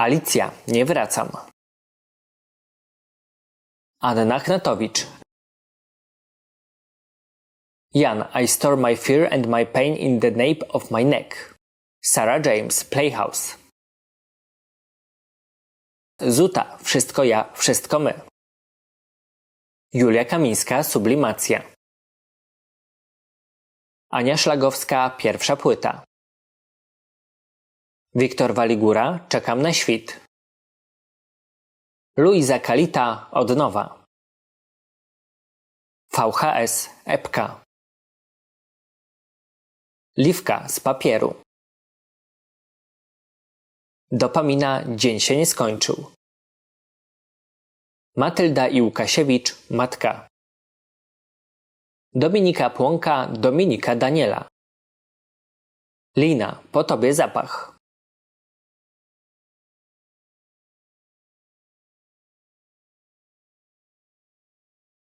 Alicja, nie wracam. Anna Knatowicz. Jan, I store my fear and my pain in the nape of my neck. Sarah James, Playhouse. Zuta, wszystko ja, wszystko my. Julia Kamińska, Sublimacja. Ania Szlagowska, pierwsza płyta. Wiktor Waligura, czekam na świt. Luiza Kalita, od nowa. VHS, epka. Liwka z papieru. Dopamina, dzień się nie skończył. Matylda i Łukasiewicz, matka. Dominika Płonka, Dominika Daniela. Lina, po tobie zapach.